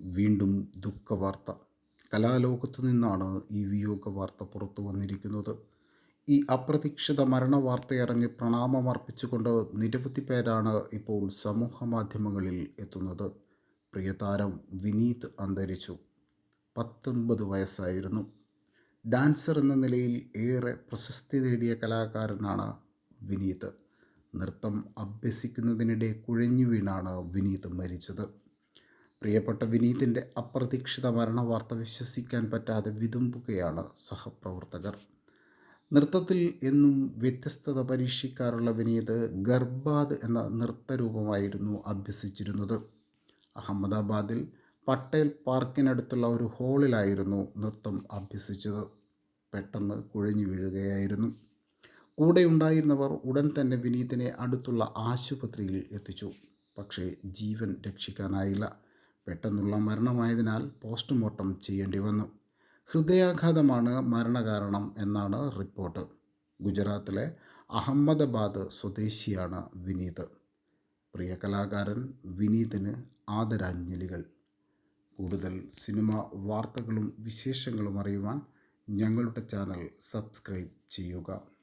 വീണ്ടും ദുഃഖവാർത്ത. കലാലോകത്തു നിന്നാണ് ഈ വിയോഗ വാർത്ത പുറത്തു വന്നിരിക്കുന്നത്. ഈ അപ്രതീക്ഷിത മരണവാർത്തയറിഞ്ഞ് പ്രണാമമർപ്പിച്ചുകൊണ്ട് നിരവധി പേരാണ് ഇപ്പോൾ സമൂഹ മാധ്യമങ്ങളിൽ എത്തുന്നത് പ്രിയതാരം വിനീത് അന്തരിച്ചു. പത്തൊൻപത് വയസ്സായിരുന്നു. ഡാൻസർ എന്ന നിലയിൽ ഏറെ പ്രശസ്തി നേടിയ കലാകാരനാണ് വിനീത്. നൃത്തം അഭ്യസിക്കുന്നതിനിടെ കുഴഞ്ഞു വീണാണ് വിനീത് മരിച്ചത്. പ്രിയപ്പെട്ട വിനീതിന്റെ അപ്രതീക്ഷിത മരണ വാർത്ത വിശ്വസിക്കാൻ പറ്റാതെ വിതുമ്പുകയാണ് സഹപ്രവർത്തകർ. നൃത്തത്തിൽ എന്നും വ്യത്യസ്തത പരീക്ഷിക്കാറുള്ള വിനീത് ഗർബാദ് എന്ന നൃത്തരൂപമായിരുന്നു അഭ്യസിച്ചിരുന്നത്. അഹമ്മദാബാദിൽ പട്ടേൽ പാർക്കിനടുത്തുള്ള ഒരു ഹാളിലായിരുന്നു നൃത്തം അഭ്യസിച്ചത്. പെട്ടെന്ന് കുഴഞ്ഞു വീഴുകയായിരുന്നു. കൂടെയുണ്ടായിരുന്നവർ ഉടൻ തന്നെ വിനീതിനെ അടുത്തുള്ള ആശുപത്രിയിൽ എത്തിച്ചു. പക്ഷേ ജീവൻ രക്ഷിക്കാനായില്ല. പെട്ടെന്നുള്ള മരണമായതിനാൽ പോസ്റ്റ്മോർട്ടം ചെയ്യേണ്ടി വന്നു. ഹൃദയാഘാതമാണ് മരണകാരണം എന്നാണ് റിപ്പോർട്ട്. ഗുജറാത്തിലെ അഹമ്മദാബാദ് സ്വദേശിയാണ് വിനീത്. പ്രിയ കലാകാരൻ വിനീതിന് ആദരാഞ്ജലികൾ. കൂടുതൽ സിനിമ വാർത്തകളും വിശേഷങ്ങളും അറിയുവാൻ ഞങ്ങളുടെ ചാനൽ സബ്സ്ക്രൈബ് ചെയ്യുക.